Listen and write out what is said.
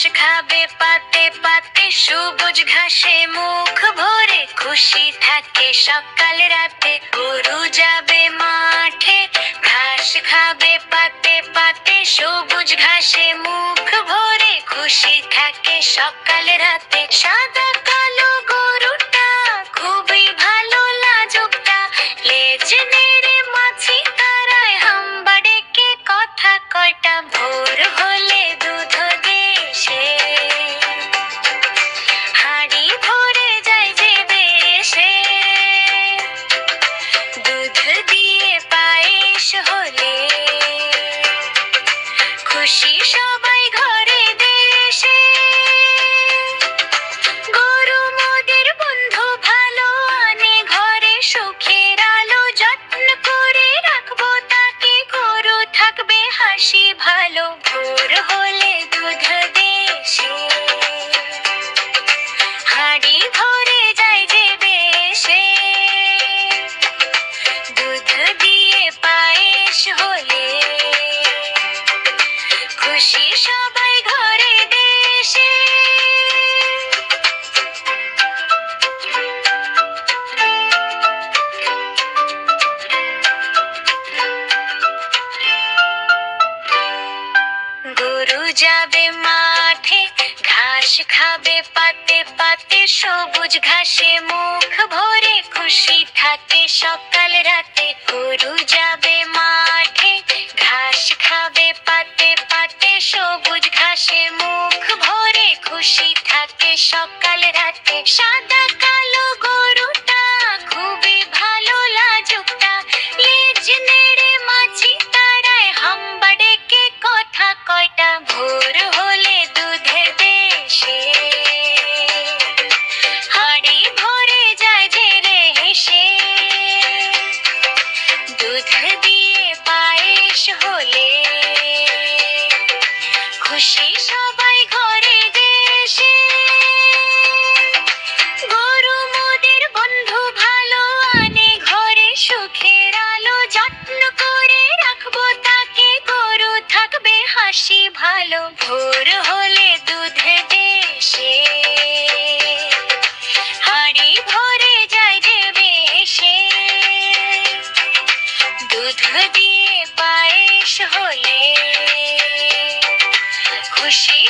ঘাস খাবে পাতে পাতে, সবুজ ঘাসে মুখ ভরে খুশি থাকে সকাল রাতে। গরু যাবে মাঠে, ঘাস খাবে পাতে পাতে, সবুজ ঘাসে মুখ ভরে খুশি থাকে সকাল রাতে। সাদা কালো গরুটা খুবই ভালো খুশি সবাই খুশি সবাই ঘরে দেশে। গরু যাবে মাঠে, ঘাস খাবে পাতে পাতে, সবুজ ঘাসে মুখ ভরে খুশি থাকে সকাল রাতে। গরু যাবে মাঠে, ঘাস খাবে পাতে পাতে সবুজ ঘাসে মুখ ভরে খুশি থাকে সকাল রাতে। সাদা কালো গরুটা খুবই ভালো লাজুকটা। লেজ নেড়ে মাছি তারায় হাম্বা ডেকে কথা কয়টা? ভোর হলে দিয়ে পায়েস হলে খুশি